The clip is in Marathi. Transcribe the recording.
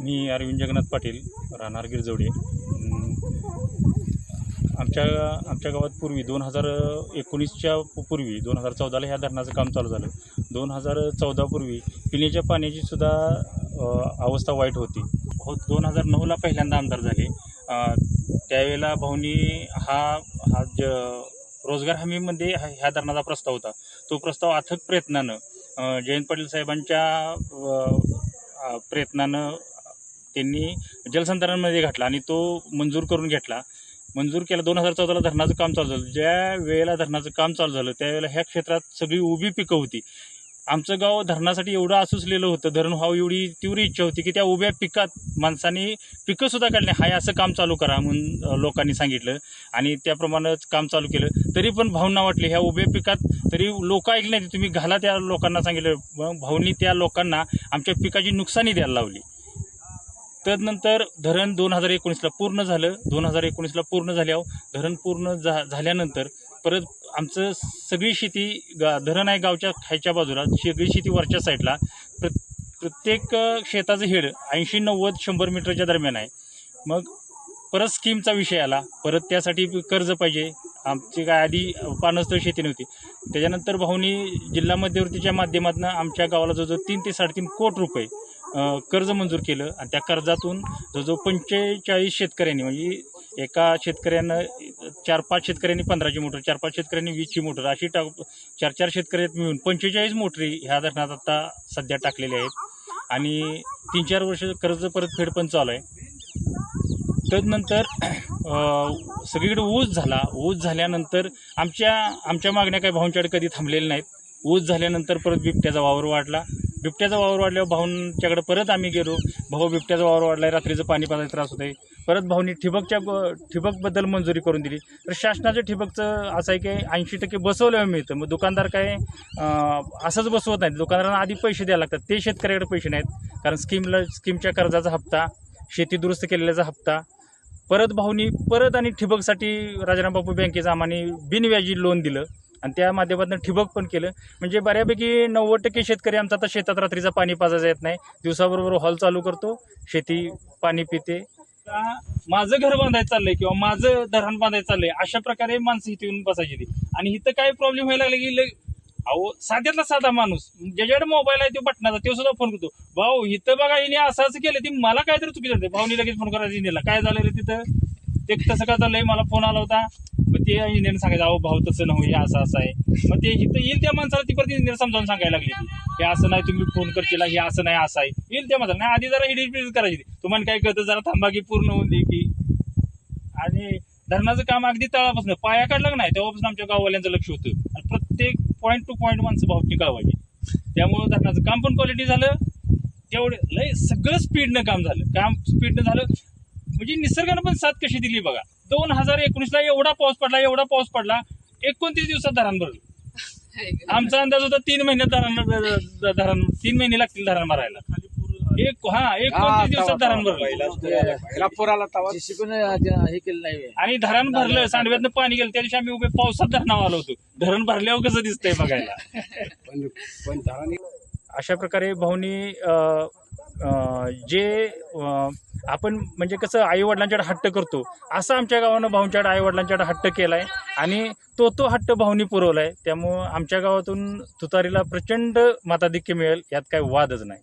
मी अरविंद जगन्नाथ पाटील राहणार गिरजवडे. आमच्या आमच्या गावात पूर्वी दोन हजार एकोणीसच्या पूर्वी दोन हजार चौदाला ह्या धरणाचं काम चालू झालं. दोन हजार चौदापूर्वी पिण्याच्या पाण्याची सुद्धा अवस्था वाईट होती. हो दोन हजार नऊला पहिल्यांदा आमदार झाले. त्यावेळेला भाऊनी हा हा ज रोजगार हमीमध्ये हा- ह्या धरणाचा प्रस्ताव होता. तो प्रस्ताव अथक प्रयत्नानं जयंत पाटील साहेबांच्या प्रयत्नानं त्यांनी जलसंधारणमध्ये घातला आणि तो मंजूर करून घेतला. मंजूर केला दोन हजार चौदाला धरणाचं काम चालू झालं. ज्या वेळेला धरणाचं काम चालू झालं त्यावेळेला ह्या क्षेत्रात सगळी उभी पिकं होती. आमचं गाव धरणासाठी एवढं आसुसलेलं होतं धरण व्हावं एवढी तीव्र इच्छा होती की त्या उभ्या पिकात माणसांनी पिकंसुद्धा काढली हाय असं काम चालू करा म्हणून लोकांनी सांगितलं. आणि त्याप्रमाणेच काम चालू केलं. तरी पण भावना वाटली ह्या उभ्या पिकात तरी लोक ऐकले नाही. तुम्ही घाला त्या लोकांना सांगितलं. मग भाऊनी त्या लोकांना आमच्या पिकाची नुकसानी द्यायला लावली. तदनंतर धरण दोन हजार एकोणीसला पूर्ण झालं. दोन हजार एकोणीसला पूर्ण झाल्यावर धरण पूर्ण झा झाल्यानंतर परत आमचं सगळी शेती गा धरण आहे गावच्या खायच्या बाजूला. सगळी शेती वरच्या साईडला. प्र प्रत्येक शेताचं हेड ऐंशी नव्वद शंभर मीटरच्या दरम्यान आहे. मग परत स्कीमचा विषय आला. परत त्यासाठी कर्ज पाहिजे. आमची काय आधी पानस्थळ शेती नव्हती. त्याच्यानंतर भाऊनी जिल्हा मध्यवर्तीच्या माध्यमातून आमच्या गावाला जवळजवळ तीन ते साडेतीन कोट रुपये कर्ज मंजूर केलं आणि त्या कर्जातून जवळजवळ पंचेचाळीस शेतकऱ्यांनी म्हणजे एका शेतकऱ्यानं चार पाच शेतकऱ्यांनी पंधराची मोटर चार पाच शेतकऱ्यांनी वीसची मोटर अशी टाक चार चार शेतकऱ्यात मिळून पंचेचाळीस मोटरी ह्या धरणात आता सध्या टाकलेल्या आहेत. आणि तीन चार वर्ष कर्ज परतफेड पण चालू आहे. तदनंतर सगळीकडे ऊस झाला. ऊस झाल्यानंतर आमच्या आमच्या मागण्या काही भाऊंच्याकडे कधी थांबलेल्या नाहीत. ऊस झाल्यानंतर परत बिबट्याचा वावर वाढला. बिबट्याचा वावर वाढल्यावर भाऊंच्याकडे परत आम्ही गेलो. भाऊ बिबट्याचा वावर वाढलाय रात्रीचं पाणी पाजायचा त्रास होत आहे परत भाऊनी ठिबकच्या ठिबकबद्दल मंजुरी करून दिली. तर शासनाच्या ठिबकचं असं आहे की ऐंशी टक्के बसवल्यावर मिळतं. मग दुकानदार काय असंच बसवत नाहीत. दुकानदारांना आधी पैसे द्यायला लागतात. ते शेतकऱ्याकडे पैसे नाहीत. कारण स्कीमला स्कीमच्या कर्जाचा हप्ता शेती दुरुस्त केलेल्याचा हप्ता परत भाऊनी परत आणि ठिबकसाठी राजाराम बापू बँकेचं आम्हाने बिनव्याजी लोन दिलं. आणि त्या माध्यमातून ठिबक पण केलं. म्हणजे बऱ्यापैकी नव्वद टक्के शेतकरी आमचा आता शेतात रात्रीचा पाणी पाजायचा येत नाही. दिवसाबरोबर हॉल चालू करतो. शेती पाणी पिते. माझं घर बांधायचं चाललंय किंवा माझं धरण बांधायचं चाललंय अशा प्रकारे माणसं इथे येऊन बसायची ती. आणि इथं काय प्रॉब्लेम व्हायला लागला की अहो साध्यातला साधा माणूस ज्याच्याकडे मोबाईल आहे तो बटनाचा तो सुद्धा फोन करतो. भाऊ इथं बघा हिने असं असं केलं ती मला काहीतरी चुकीचं वाटतं भाऊनी लगेच फोन करायचं काय झालं रे तिथं? ते तसं काय चाललंय? मला फोन आला होता. मग ते इंजिनियर सांगायचं अहो भाऊ तसं नव्हे हे असं असं आहे. मग ते इथं येईल त्या माणसाला ती परत इंजिनियर समजावून सांगायला लागली. हे असं नाही तुम्ही फोन करशील हे असं नाही असं आहे. येईल त्या माणसाला. नाही आधी जरा हिडीट करायची तुम्हाला काय कळतं जरा थांबा की पूर्ण होऊन दे की. आणि धरणाचं काम अगदी तळापासून पाया काढलं नाही तेव्हापासून आमच्या गाववाल्यांचं लक्ष होतं. आणि प्रत्येक पॉईंट टू पॉईंट माणसं भाऊ कळवायची त्यामुळं धरणाचं काम पण क्वालिटी झालं. तेवढे लय सगळं स्पीडनं काम झालं. काम स्पीडनं झालं. म्हणजे निसर्गानं पण साथ कशी दिली बघा. दोन हजार एकोणीसला एवढा पाऊस पडला एवढा पाऊस पडला एकोणतीस दिवसात धरण भरलं. आमचा अंदाज होता तीन महिन्यात धरण धरण तीन महिने लागतील धरण भरायला. एक हा एकोणतीस दिवसात धरण भरलं. हे केलं नाही आणि धरण भरलं सांडव्यातनं पाणी गेलं त्या दिवशी आम्ही उभे पावसात धरणावर आलो होतो. धरण भरल्यावर कसं दिसतंय बघायला? पण पण धरण अशा प्रकारे भाऊनी जे आपण म्हणजे कसं आईवडिलांच्याकडे हट्ट करतो असं आमच्या गावानं भाऊंच्याकडे आईवडिलांच्याकडे हट्ट हट्ट केलाय आणि तो तो हट्ट भाऊनी आहे त्यामुळं आमच्या गावातून तुतारीला प्रचंड मताधिक्य मिळेल यात काही वादच नाही.